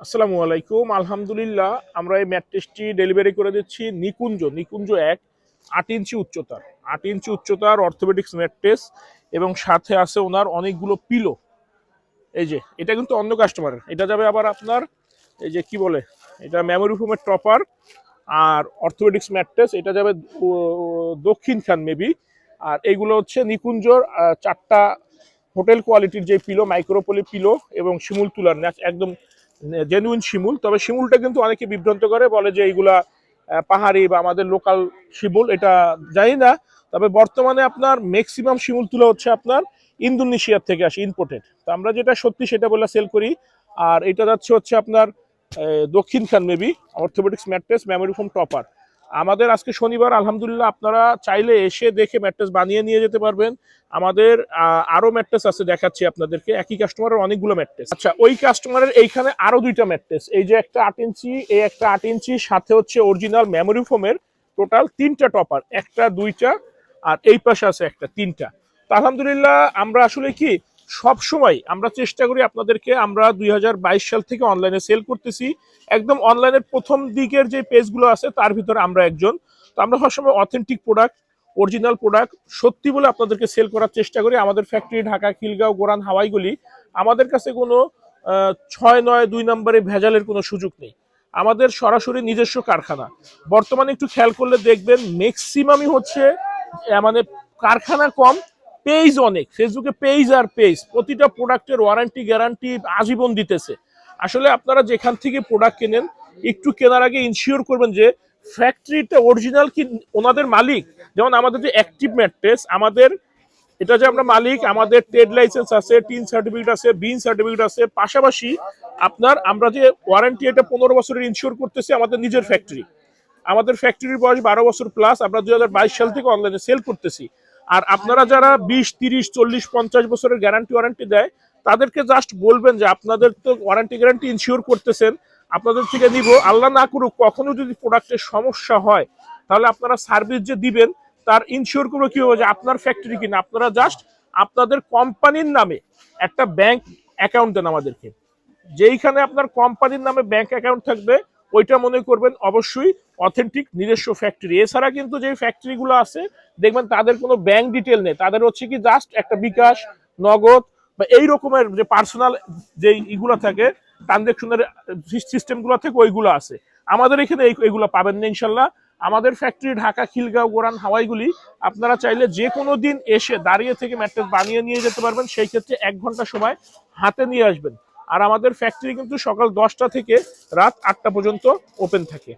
আসসালামু আলাইকুম। আলহামদুলিল্লাহ, আমরা এই ম্যাট্রেসটি ডেলিভারি করে দিচ্ছি নিকুঞ্জ নিকুঞ্জ এক, আট ইঞ্চি উচ্চতার। আট ইঞ্চি উচ্চতার অর্থোপেডিক্স ম্যাট্রেস এবং সাথে আছে ওনার অনেকগুলো পিলো। এই যে, এটা কিন্তু অন্য কাস্টমারের এটা যাবে আবার আপনার, এই যে কি বলে, এটা মেমোরি ফোমের টপার আর অর্থোপেডিক্স ম্যাট্রেস এটা যাবে দক্ষিণ খান মেবি আর এইগুলো হচ্ছে নিকুঞ্জর চারটা হোটেল কোয়ালিটির যে পিলো মাইক্রোপলি পিলো এবং শিমুল তুলার একদম জেনুইন শিমুল, তবে শিমুলটা কিন্তু অনেকে বিভ্রান্ত করে, বলে যে এইগুলা পাহাড়ি বা আমাদের লোকাল শিমুল, এটা জানি না। তবে বর্তমানে আপনার ম্যাক্সিমাম শিমুল তুলা হচ্ছে আপনার ইন্দোনেশিয়ার থেকে আসে ইম্পোর্টেড তো আমরা যেটা সত্যি সেটা বলে সেল করি। আর এটা যাচ্ছে হচ্ছে আপনার Dakshinkhan Dakshin Khan maybe orthopaedics mattress memory foam topper আমাদের আজকে শনিবার আলহামদুলিল্লাহ আপনারা চাইলে এসে দেখে ম্যাট্রেস বানিয়ে নিয়ে যেতে পারবেন। আমাদের আহ, আরও ম্যাট্রেস আছে দেখাচ্ছি আপনাদেরকে। একই কাস্টমারের অনেকগুলো ম্যাট্রেস। আচ্ছা ওই কাস্টমারের এইখানে আরও দুইটা ম্যাট্রেস। এই যে একটা আট ইঞ্চি এই একটা আট ইঞ্চি সাথে হচ্ছে অরিজিনাল মেমোরি ফোমের টোটাল তিনটা টপার একটা দুইটা আর এই পাশে আছে একটা তিনটা। আলহামদুলিল্লাহ আমরা আসলে কি সব সময় আমরা চেষ্টা করি আপনাদেরকে, আমরা দুই হাজার বাইশ সাল থেকে অনলাইনে সেল করতেছি। একদম অনলাইনের প্রথম দিকের যে পেজগুলো আছে, তার ভিতরে আমরা একজন। তো আমরা সবসময় অথেন্টিক প্রোডাক্ট অরিজিনাল প্রোডাক্ট সত্যি বলে আপনাদেরকে সেল করার চেষ্টা করি। আমাদের ফ্যাক্টরি ঢাকা, খিলগাঁও, গোরান, হাওয়াইগুলি, আমাদের কাছে কোনো ছয় নয় দুই নম্বরে ভেজালের কোনো সুযোগ নেই। আমাদের সরাসরি নিজস্ব কারখানা। বর্তমানে একটু খেয়াল করলে দেখবেন ম্যাক্সিমামই হচ্ছে মানে কারখানা কম পেজ অনেক ফেসবুকে পেজ আর পেজ, প্রতিটা প্রোডাক্টের ওয়ারেন্টি গ্যারান্টি আজীবন দিতেছে। আসলে আপনারা যেখান থেকে প্রোডাক্ট কেনেন, একটু কেনার আগে ইনশিওর করবেন যে ফ্যাক্টরিটা অরিজিনাল কি ওনাদের মালিক? যেমন আমাদের যে অ্যাক্টিভ ম্যাট্রেস আমাদের এটা যে আমরা মালিক, আমাদের ট্রেড লাইসেন্স আছে টিন সার্টিফিকেট আছে বিন সার্টিফিকেট আছে, পাশাপাশি আপনার আমরা যে ওয়ারেন্টি এটা পনেরো বছরের ইনশিওর করতেছি আমাদের নিজের ফ্যাক্টরি আমাদের ফ্যাক্টরির বয়স বারো বছর প্লাস আমরা দুই হাজার বাইশ সাল থেকে অনলাইনে সেল করতেছি। আর আপনারা যারা বিশ, তিরিশ, চল্লিশ, পঞ্চাশ বছরের গ্যারান্টি ওয়ারেন্টি দেয়, তাদেরকে জাস্ট বলবেন যে আপনাদের তো ওয়ারেন্টি গ্যারান্টি ইনশিওর করতেছেন, আপনাদের থেকে নিব। আল্লাহ না করুক, কখনো যদি প্রোডাক্টের সমস্যা হয়, তাহলে আপনারা সার্ভিস যে দিবেন, তার ইনশিওর করব কি হবে? যে আপনার ফ্যাক্টরি কিনা। আপনারা জাস্ট আপনাদের কোম্পানির নামে একটা ব্যাংক অ্যাকাউন্ট দেন আমাদেরকে। যেইখানে আপনার কোম্পানির নামে ব্যাংক অ্যাকাউন্ট থাকবে ওইটা মনে করবেন অবশ্যই অথেন্টিক নিজস্ব ফ্যাক্টরি এছাড়া কিন্তু যে ফ্যাক্টরিগুলো আছে, দেখবেন তাদের কোনো ব্যাংক ডিটেল নেই। তাদের হচ্ছে কি জাস্ট একটা বিকাশ, নগদ বা এই রকমের যে পার্সোনাল যে ইগুলো থাকে ট্রানজেকশনের সিস্টেমগুলো থেকে ওইগুলো আছে। আমাদের এখানে এই- এইগুলো পাবেন না ইনশাল্লাহ। আমাদের ফ্যাক্টরি ঢাকা, খিলগাঁও, গোরান, হাওয়াইগুলি, আপনারা চাইলে যে কোনো দিন এসে দাঁড়িয়ে থেকে ম্যাট্রেস বানিয়ে নিয়ে যেতে পারবেন। সেই ক্ষেত্রে এক ঘণ্টা সময় হাতে নিয়ে আসবেন। আর আমাদের ফ্যাক্টরি কিন্তু সকাল দশটা থেকে রাত আটটা পর্যন্ত ওপেন থাকে।